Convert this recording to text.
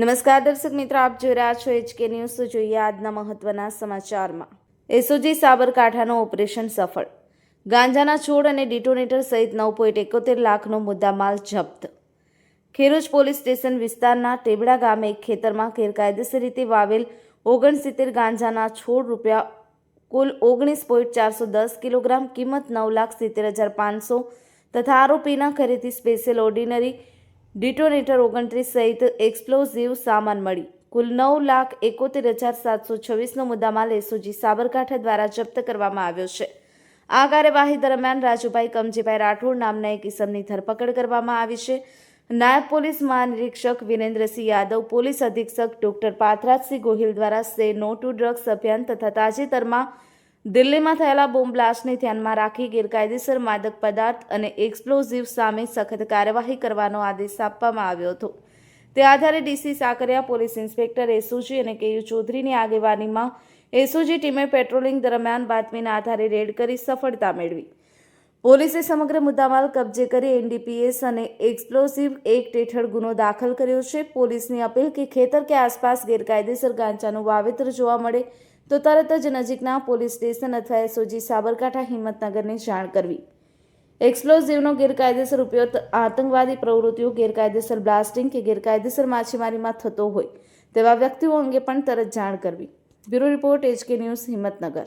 નમસ્કાર દર્શક મિત્રો, આપ જોઈ રહ્યા છો એચકે ન્યૂઝ. જોઈએ આજના મહત્વના સમાચારમાં. એસઓજી સાબરકાંઠાનો ઓપરેશન સફળ. ગાંજાના છોડ અને ડિટોનેટર સહિત નવ પોઈન્ટ એકોતેર લાખનો મુદ્દામાલ જપ્ત. ખેરોજ પોલીસ સ્ટેશન વિસ્તારના ટેબડા ગામે એક ખેતરમાં ગેરકાયદેસર રીતે વાવેલ ઓગણસિત્તેર ગાંજાના છોડ રૂપિયા કુલ ઓગણીસ પોઈન્ટ ચારસો દસ કિલોગ્રામ કિંમત નવ લાખ સિત્તેર હજાર પાંચસો તથા આરોપીના ઘરેથી સ્પેશિયલ ઓર્ડિનરી ડિટોનેટર ઓગણત્રીસ સહિત એક્સપ્લોઝિવ સામાન મળી. કુલ નવ લાખ એકોતેર હજાર સાતસો છવ્વીસનો મુદ્દામાલ એસઓજી સાબરકાંઠા દ્વારા જપ્ત કરવામાં આવ્યો છે. આ કાર્યવાહી દરમિયાન રાજુભાઈ કમજીભાઈ રાઠોડ નામના એક ઇસમની ધરપકડ કરવામાં આવી છે. નાયબ પોલીસ મહાનિરીક્ષક વિરેન્દ્રસિંહ યાદવ, પોલીસ અધિક્ષક ડોક્ટર પાથરાજસિંહ ગોહિલ દ્વારા સે નો ટુ ડ્રગ્સ અભિયાન તથા તાજેતરમાં દિલ્હીમાં થયેલા બોમ્બ બ્લાસ્ટને ધ્યાનમાં રાખી ગેરકાયદેસર માદક પદાર્થ અને એક્સપ્લોઝિવ સામે સખત કાર્યવાહી કરવાનો આદેશ આપવામાં આવ્યો હતો. તે આધારે DC Sakariya police inspector SOG અને કેયુ ચૌધરીની આગેવાનીમાં એસઓજી ટીમે પેટ્રોલિંગ દરમિયાન બાતમીના આધારે રેડ કરી સફળતા મેળવી. પોલીસે સમગ્ર મુદ્દામાલ કબજે કરી એનડીપીએસ અને એક્સપ્લોઝિવ એક્ટ હેઠળ ગુનો દાખલ કર્યો છે. પોલીસની અપીલ કે ખેતર કે આસપાસ ગેરકાયદેસર ગાંજાનું વાવેતર જોવા મળે તો તરત જ નજીકના પોલીસ સ્ટેશન અથવા એસઓજી સાબરકાંઠા હિંમતનગરને જાણ કરવી. એક્સપ્લોઝિવનો ગેરકાયદેસર ઉપયોગ આતંકવાદી પ્રવૃત્તિઓ ગેરકાયદેસર બ્લાસ્ટિંગ કે ગેરકાયદેસર માછીમારીમાં થતો હોય તેવા વ્યક્તિઓ અંગે પણ તરત જાણ કરવી. Bureau report HK news Himmatnagar.